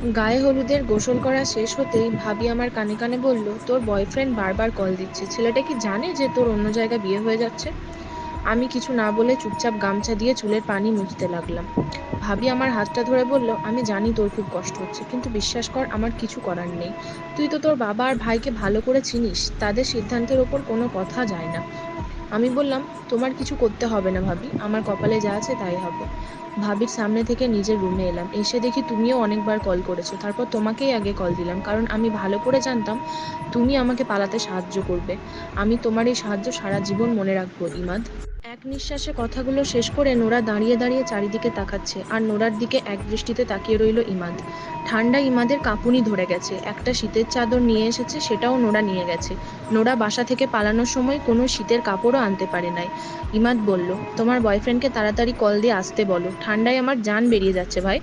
গায়ে হলুদের গোসল করা শেষ হতেই ভাবি আমার কানে কানে বলল, তোর বয়ফ্রেন্ড বারবার কল দিচ্ছে। ছেলেটা কি জানে যে তোর অন্য জায়গায় বিয়ে হয়ে যাচ্ছে? আমি কিছু না বলে চুপচাপ গামছা দিয়ে চুলের পানি মুছতে লাগলাম। ভাবি আমার হাতটা ধরে বলল, আমি জানি তোর খুব কষ্ট হচ্ছে, কিন্তু বিশ্বাস কর, আমার কিছু করার নেই। তুই তো তোর বাবা আর ভাইকে ভালো করে চিনিস, তাদের সিদ্ধান্তের ওপর কোনো কথা যায় না। আমি বললাম, তোমার কিছু করতে হবে না ভাবি, আমার কপালে যা আছে তাই হবে। ভাবির সামনে থেকে নিজের রুমে এলাম। এসে দেখি তুমিও অনেকবার কল করেছ। তারপর তোমাকেই আগে কল দিলাম, কারণ আমি ভালো করে জানতাম তুমি আমাকে পালাতে সাহায্য করবে। আমি তোমার এই সাহায্য সারা জীবন মনে রাখব, ইমাদ। এক নিঃশ্বাসে কথাগুলো শেষ করে নোরা দাঁড়িয়ে দাঁড়িয়ে চারিদিকে তাকাচ্ছে, আর নোরার দিকে এক দৃষ্টিতে তাকিয়ে রইল ইমাদ। ঠান্ডা ইমাদের কাঁপুনি ধরে গেছে, একটা শীতের চাদর নিয়ে এসেছে, সেটাও নোরা নিয়ে গেছে। নোরা বাসা থেকে পালানোর সময় কোনো শীতের কাপড়ও আনতে পারে নাই। ইমাদ বলল, তোমার বয়ফ্রেন্ডকে তাড়াতাড়ি কল দিয়ে আসতে বলো। ঠান্ডায় আমার জান বেরিয়ে যাচ্ছে ভাই।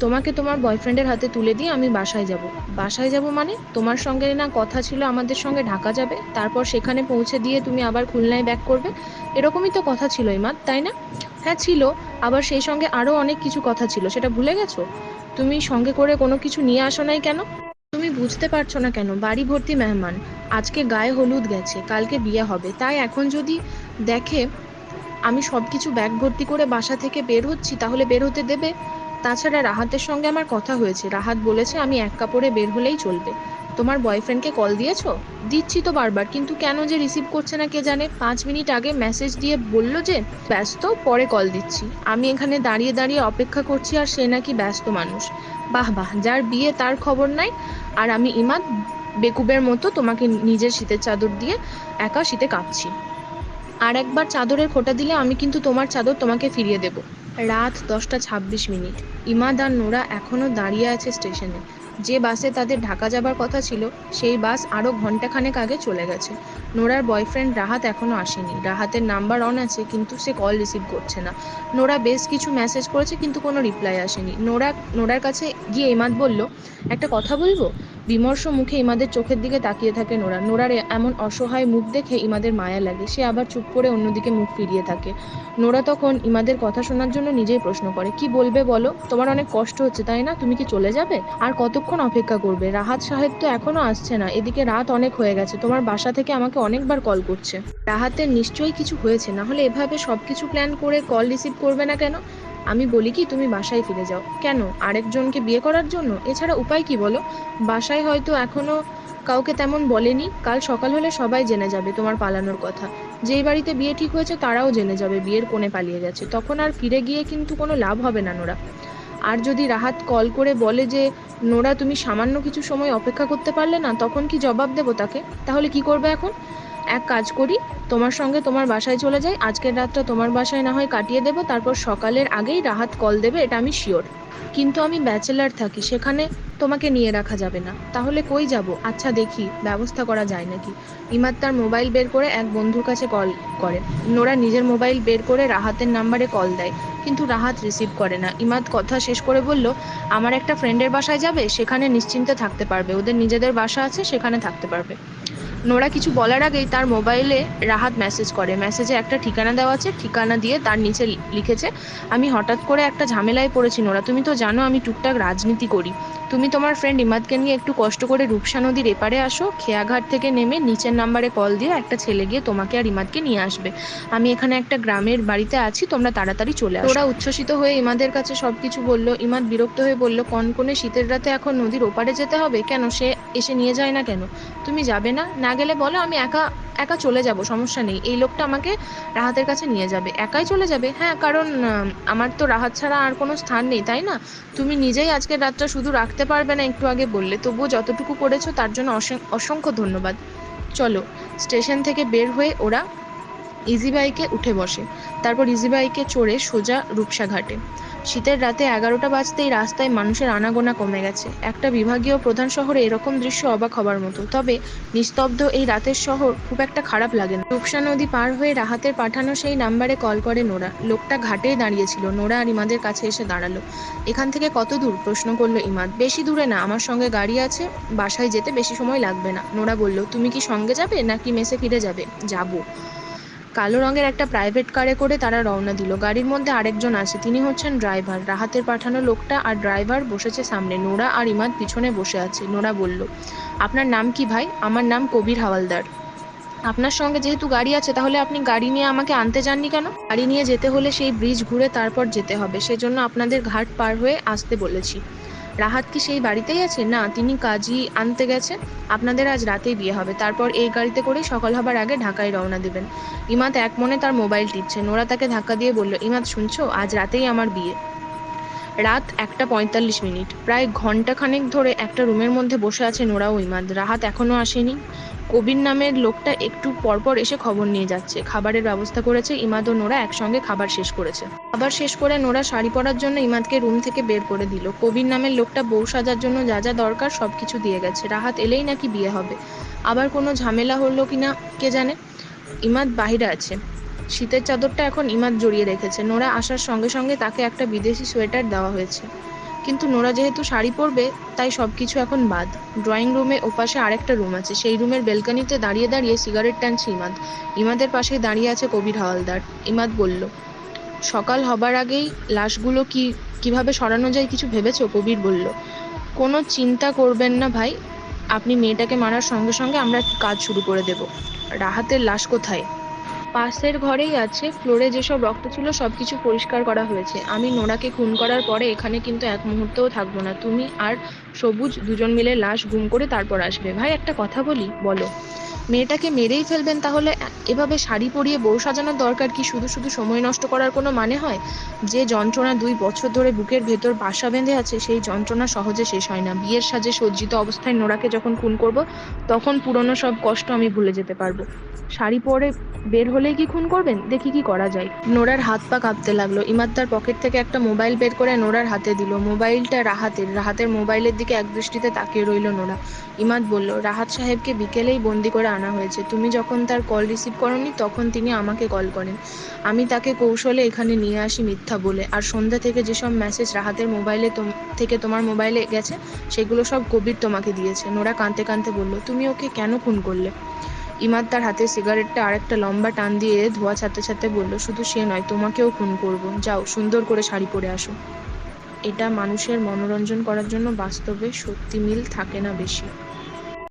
তোমাকে তোমার বয়ফ্রেন্ডের হাতে তুলে দিয়ে আমি বাসায় যাব। বাসায় যাব মানে? তোমার সঙ্গে না কথা ছিল, আমাদের সঙ্গে ঢাকা যাবে, তারপর সেখানে পৌঁছে দিয়ে তুমি আবার খুলনায় ব্যাক করবে। এরকমই তো কথা ছিল, ইমাদ, তাই না? হ্যাঁ ছিল, আবার সেই সঙ্গে আরও অনেক কিছু কথা ছিল, সেটা ভুলে গেছো? তুমি সঙ্গে করে কোনো কিছু নিয়ে আসো নাই কেন? তুমি বুঝতে পারছ না কেন, বাড়ি ভর্তি মেহমান, আজকে গায়ে হলুদ গেছে, কালকে বিয়ে হবে, তাই এখন যদি দেখে আমি সব কিছু ব্যাগ ভর্তি করে বাসা থেকে বের হচ্ছি, তাহলে বের হতে দেবে? তাছাড়া রাহাতের সঙ্গে আমার কথা হয়েছে। রাহাত বলেছে আমি এক কাপড়ে বের হলেই চলবে। তোমার বয়ফ্রেন্ডকে কল দিয়েছ? দিচ্ছি তো বারবার, কিন্তু কেন যে রিসিভ করছে না কে জানে? পাঁচ মিনিট আগে মেসেজ দিয়ে বলল যে, ব্যস্ত, পরে কল দিচ্ছি। আমি এখানে দাঁড়িয়ে দাঁড়িয়ে অপেক্ষা করছি আর সে নাকি ব্যস্ত মানুষ। বাহ বাহ, যার বিয়ে তার খবর নাই। আর আমি ইমাদ বেকুবের মতো তোমাকে নিজের শীতের চাদর দিয়ে একা শীতে কাঁপছি। আর একবার চাদরের খোঁটা দিলে আমি কিন্তু তোমার চাদর তোমাকে ফিরিয়ে দেব। রাত দশটা ছাব্বিশ মিনিট। ইমাদ আর নোরা এখনও দাঁড়িয়ে আছে স্টেশনে। যে বাসে তাদের ঢাকা যাবার কথা ছিল, সেই বাস আরও ঘন্টাখানেক আগে চলে গেছে। নোরার বয়ফ্রেন্ড রাহাত এখনও আসেনি। রাহাতের নাম্বার অন আছে, কিন্তু সে কল রিসিভ করছে না। নোরা বেশ কিছু মেসেজ করেছে, কিন্তু কোনো রিপ্লাই আসেনি। নোরা, নোরার কাছে গিয়ে ইমাদ বলল, একটা কথা বলব? বিমর্ষ মুখে ইমাদের চোখের দিকে তাকিয়ে থাকে নোরা। নোরার এমন অসহায় মুখ দেখে ইমাদের মায়া লাগে। সে আবার চুপ করে অন্যদিকে মুখ ফিরিয়ে থাকে। নোরা তখন ইমাদের কথা শোনার জন্য নিজেই প্রশ্ন করে, কি বলবে বলো? তোমার অনেক কষ্ট হচ্ছে, তাই না? তুমি কি চলে যাবে? আর কতক্ষণ অপেক্ষা করবে? রাহাত সাহেব তো এখনও আসছে না। এদিকে রাত অনেক হয়ে গেছে। তোমার বাসা থেকে আমাকে অনেকবার কল করছে। রাহাতের নিশ্চয়ই কিছু হয়েছে। না হলে এভাবে সবকিছু প্ল্যান করে কল রিসিভ করবে না কেন? আমি বলি কি, তুমি বাসায় ফিরে যাও। কেন? আরেকজনকে বিয়ে করার জন্য? এছাড়া উপায় কি বলো? বাসায় হয়তো এখনও কাউকে তেমন বলেনি। কাল সকাল হলে সবাই জেনে যাবে তোমার পালানোর কথা। যেই বাড়িতে বিয়ে ঠিক হয়েছে তারাও জেনে যাবে, বিয়ের কোণে পালিয়ে গেছে। তখন আর ফিরে গিয়ে কিন্তু কোনো লাভ হবে না নোরা। আর যদি রাহাত কল করে বলে যে, নোরা, তুমি সামান্য কিছু সময় অপেক্ষা করতে পারলে না, তখন কি জবাব দেবো তাকে? তাহলে কি করবে এখন? এক কাজ করি, তোমার সঙ্গে তোমার বাসায় চলে যাই, আজকের রাতটা তোমার বাসায় না হয় কাটিয়ে দেবো, তারপর সকালের আগেই রাহাত কল দেবে, এটা আমি শিওর কিন্তু আমি ব্যাচেলার থাকি, সেখানে তোমাকে নিয়ে রাখা যাবে না। তাহলে কই যাব? আচ্ছা দেখি, ব্যবস্থা করা যায় নাকি? ইমাদ তার মোবাইল বের করে এক বন্ধুর কাছে কল করে। নোরা নিজের মোবাইল বের করে রাহাতের নাম্বারে কল দেয়, কিন্তু রাহাত রিসিভ করে না। ইমাদ কথা শেষ করে বলল, আমার একটা ফ্রেন্ডের বাসায় যাবে, সেখানে নিশ্চিন্তে থাকতে পারবে। ওদের নিজেদের বাসা আছে, সেখানে থাকতে পারবে। নোরা কিছু বলার আগেই তার মোবাইলে রাহাত মেসেজ করে। মেসেজে একটা ঠিকানা দেওয়া আছে, ঠিকানা দিয়ে তার নিচে লিখেছে, আমি হঠাৎ করে একটা ঝামেলায় পড়েছি নোরা, তুমি তো জানো আমি টুকটাক রাজনীতি করি। তুমি তোমার ফ্রেন্ড ইমাদকে নিয়ে একটু কষ্ট করে রূপসা নদীর এপারে আসো, খেয়াঘাট থেকে নেমে নিচের নাম্বারে কল দিয়ে একটা ছেলে গিয়ে তোমাকে আর ইমাদকে নিয়ে আসবে। আমি এখানে একটা গ্রামের বাড়িতে আছি, তোমরা তাড়াতাড়ি চলে আসো। ওরা উচ্ছ্বসিত হয়ে ইমাদের কাছে সব কিছু বলল। ইমাদ বিরক্ত হয়ে বলল কনকনে শীতের রাতে এখন নদীর ওপারে যেতে হবে? কেন? সে এসে নিয়ে যায় না কেন? তুমি যাবে না? না গেলে বলো, আমি একা একা চলে যাব, সমস্যা নেই। এই লোকটা আমাকে রাহাতের কাছে নিয়ে যাবে। একাই চলে যাবে? হ্যাঁ কারণ আমার তো রাহাত ছাড়া আর কোনো স্থান নেই, তাই না? তুমি নিজেই আজকের রাতটা শুধু রাখতে পারবে না, একটু আগে বললে। তবুও যতটুকু করেছ, তার জন্য অসং- অসংখ্য ধন্যবাদ। চলো, স্টেশন থেকে বের হয়ে ওরা ইজি বাইকে উঠে বসে। তারপর ইজি বাইকে চড়ে সোজা রূপসা ঘাটে। শীতের রাতে এগারোটা বাজতেই রাস্তায় মানুষের আনাগোনা কমে গেছে। একটা বিভাগীয় প্রধান শহরে এরকম দৃশ্য অবাক হবার মতো। তবে নিস্তব্ধ এই রাতের শহর খুব একটা খারাপ লাগে না। রূপসা নদী পার হয়ে রাহাতের পাঠানো সেই নাম্বারে কল করে নোরা। লোকটা ঘাটেই দাঁড়িয়েছিল। নোরা আর ইমাদের কাছে এসে দাঁড়াল। এখান থেকে কত দূর? প্রশ্ন করল ইমাদ। বেশি দূরে না, আমার সঙ্গে গাড়ি আছে, বাসায় যেতে বেশি সময় লাগবে না। নোরা বলল, তুমি কি সঙ্গে যাবে নাকি মেসে ফিরে যাবে? যাব। কালো রঙের একটা প্রাইভেট কারে করে তারা রওনা দিল। গাড়ির মধ্যে আরেকজন আছে তিনি হচ্ছেন ড্রাইভার রাহাতের পাঠানো লোকটা আর ড্রাইভার বসেছে সামনে, নোরা আর ইমাদ পিছনে বসে আছে। নোরা বলল, আপনার নাম কি ভাই? আমার নাম কবির হাওয়ালদার। আপনার সঙ্গে যেহেতু গাড়ি আছে, তাহলে আপনি গাড়ি নিয়ে আমাকে আনতে যাননি কেন? গাড়ি নিয়ে যেতে হলে সেই ব্রিজ ঘুরে তারপর যেতে হবে। সেজন্য আপনাদের ঘাট পার হয়ে আসতে বলেছি। রাহাত কি সেই বাড়িতেই আছে? না, তিনি কাজই আনতে গেছে। আপনাদের আজ রাতেই বিয়ে হবে। তারপর এই গাড়িতে করেই সকাল হবার আগে ঢাকায় রওনা দেবেন। ইমাত এক মনে তার মোবাইল টিপছে নোরা তাকে ধাক্কা দিয়ে বলল, ইমাত, শুনছো? আজ রাতেই আমার বিয়ে। রাত একটা পঁয়তাল্লিশ মিনিট। প্রায় ঘণ্টা খানেক ধরে একটা রুমের মধ্যে বসে আছে নোরা ও ইমাদ। রাহাত এখনও আসেনি। কবির নামের লোকটা একটু পরপর এসে খবর নিয়ে যাচ্ছে। খাবারের ব্যবস্থা করেছে ইমাদ ও নোরা, একসঙ্গে খাবার শেষ করেছে। খাবার শেষ করে নোরা শাড়ি পরার জন্য ইমাদকে রুম থেকে বের করে দিল। কবির নামের লোকটা বউ সাজার জন্য যা যা দরকার সব কিছু দিয়ে গেছে। রাহাত এলেই নাকি বিয়ে হবে। আবার কোনো ঝামেলা হলো কিনা কে জানে? ইমাদ বাহিরে আছে। শীতের চাদরটা এখন ইমাদ জড়িয়ে রেখেছে। নোরা আসার সঙ্গে সঙ্গে তাকে একটা বিদেশি সোয়েটার দেওয়া হয়েছে। কিন্তু নোরা যেহেতু শাড়ি পরবে, তাই সব কিছু এখন বাদ। ড্রয়িং রুমে ওপাশে আরেকটা রুম আছে। সেই রুমের বেলকানিতে দাঁড়িয়ে দাঁড়িয়ে সিগারেট টানছে ইমাদ ইমাদের পাশেই দাঁড়িয়ে আছে কবির হাওয়ালদার। ইমাদ বলল, সকাল হবার আগেই লাশগুলো কি, কীভাবে সরানো যায় কিছু ভেবেছো? কবির বলল, কোনো চিন্তা করবেন না ভাই। আপনি মেয়েটাকে মারার সঙ্গে সঙ্গে আমরা কাজ শুরু করে দেব। রাহাতের লাশ কোথায়? পাশের ঘরেই আছে, ফ্লোরে যেসব রক্ত ছিল সব কিছু পরিষ্কার করা হয়েছে। আমি নোরাকে খুন করার পরে এখানে কিন্তু এক মুহূর্তও থাকব না। তুমি আর সবুজ দুজন মিলে লাশ গুম করে তারপর আসবে। ভাই, একটা কথা বলি, বলো। মেয়েটাকে মেরেই ফেলবেন তাহলে এভাবে শাড়ি পরিয়ে বউ সাজানোর দরকার কি শুধু শুধু সময় নষ্ট করার কোনো মানে হয়? যে যন্ত্রণা দুই বছর ধরে বুকের ভেতর বাসা বেঁধে আছে, সেই যন্ত্রণা সহজে শেষ হয় না। বিয়ের সাজে সজ্জিত অবস্থায় নোরাকে যখন খুন করব, তখন পুরনো সব কষ্ট আমি ভুলে যেতে পারব। শাড়ি পরে বের হলেই কি খুন করবেন? দেখি কি করা যায়। নোরার হাত পা কাঁপতে লাগল। ইমাদ তার পকেট থেকে একটা মোবাইল বের করে নোরার হাতে দিল। মোবাইলটা রাহাতের। রাহাতের মোবাইলের দিকে এক দৃষ্টিতে তাকিয়ে রইল নোরা। ইমাদ বলল, রাহাত সাহেবকে বিকেলেই বন্দি করে আনা হয়েছে। তুমি যখন তার কল রিসিভ করনি, তখন তিনি আমাকে কল করেন। আমি তাকে কৌশলে এখানে নিয়ে আসি মিথ্যা বলে। আর সন্ধ্যা থেকে যেসব মেসেজ রাহাতের মোবাইলে থেকে তোমার মোবাইলে গেছে, সেগুলো সব কবির তোমাকে দিয়েছে। নোরা কাঁদতে কাঁদতে বলল, তুমি ওকে কেন খুন করলে? ইমাদ তার হাতে সিগারেটটা আরেকটা লম্বা টান দিয়ে ধোয়া ছাড়তে ছাড়তে বলল, শুধু সে নয়, তোমাকেও খুন করব। যাও, সুন্দর করে শাড়ি পরে আসো। এটা মানুষের মনোরঞ্জন করার জন্য বাস্তবে সত্যি মিল থাকে না বেশি।